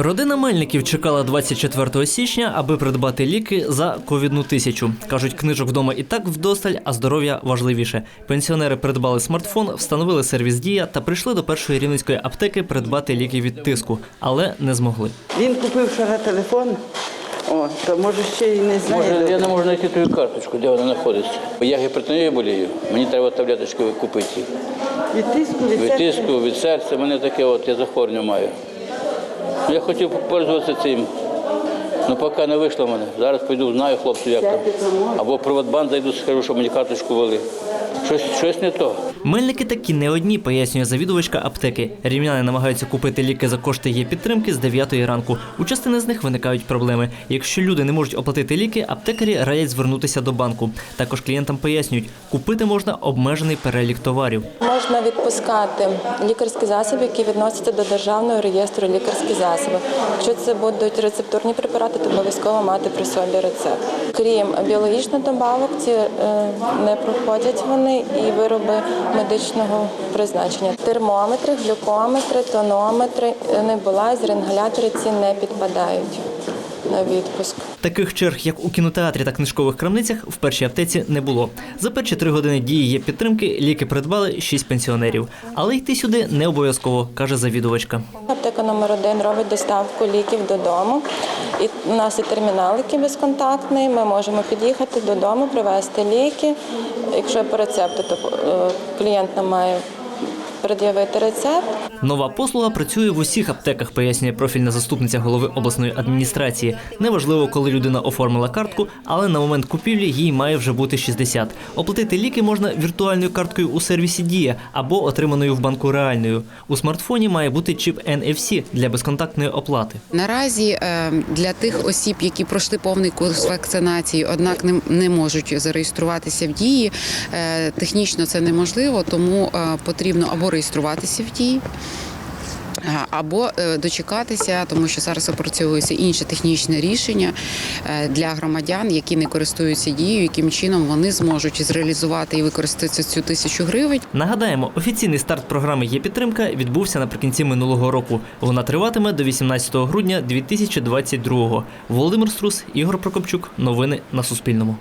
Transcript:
Родина Мельників чекала 24 січня, аби придбати ліки за ковідну тисячу. Кажуть, книжок вдома і так вдосталь, а здоров'я важливіше. Пенсіонери придбали смартфон, встановили сервіс Дія та прийшли до першої рівненської аптеки придбати ліки від тиску, але не змогли. Він купив вчора телефон, о, то може ще й не знає. Може, я не можу знайти твою карточку, де вона знаходиться. Я гіпертонією болію, мені треба таблеточки купити. Від тиску, від, Від серця. тиску, від серця, мене таке от, я захворювання маю. Я хотів попользуватися цим. Ну поки не вийшло в мене. Зараз піду, знаю хлопців, як там. Або приватбан зайду, скажу, що мені карточку вели. Щось, щось не то. Мельники такі не одні, пояснює завідувачка аптеки. Рівняни намагаються купити ліки за кошти є підтримки з 9 ранку. У частини з них виникають проблеми. Якщо люди не можуть оплатити ліки, аптекарі радять звернутися до банку. Також клієнтам пояснюють, купити можна обмежений перелік товарів. Можна відпускати лікарські засоби, які відносяться до державного реєстру лікарські засоби. Якщо це будуть рецептурні препарати, то обов'язково мати при собі рецепт. Крім біологічних добавок, ці е, не проходять вони і вироби медичного призначення. Термометри, глюкометри, тонометри, небулайзери, інгалятори ці не підпадають на відпуск. Таких черг, як у кінотеатрі та книжкових крамницях, в першій аптеці не було. За перші три години дії є підтримки, ліки придбали шість пенсіонерів. Але йти сюди не обов'язково, каже завідувачка. Аптека номер один робить доставку ліків додому. І у нас і термінал, який безконтактний. Ми можемо під'їхати додому, привезти ліки. Якщо по рецепту, то е, клієнт нам має пред'явити рецепт. Нова послуга працює в усіх аптеках, пояснює профільна заступниця голови обласної адміністрації. Неважливо, коли людина оформила картку, але на момент купівлі їй має вже бути 60. Оплатити ліки можна віртуальною карткою у сервісі Дія або отриманою в банку реальною. У смартфоні має бути чіп NFC для безконтактної оплати. Наразі е, для тих осіб, які пройшли повний курс вакцинації, однак не, можуть зареєструватися в дії. е, Технічно це неможливо, тому е, потрібно або реєструватися в дії. Або е, дочекатися, тому що зараз опрацьовується інше технічне рішення е, для громадян, які не користуються дією, яким чином вони зможуть зреалізувати і використати цю тисячу гривень. Нагадаємо, офіційний старт програми є підтримка відбувся наприкінці минулого року. Вона триватиме до 18 грудня 2022-го. Володимир Струс, Ігор Прокопчук. Новини на Суспільному.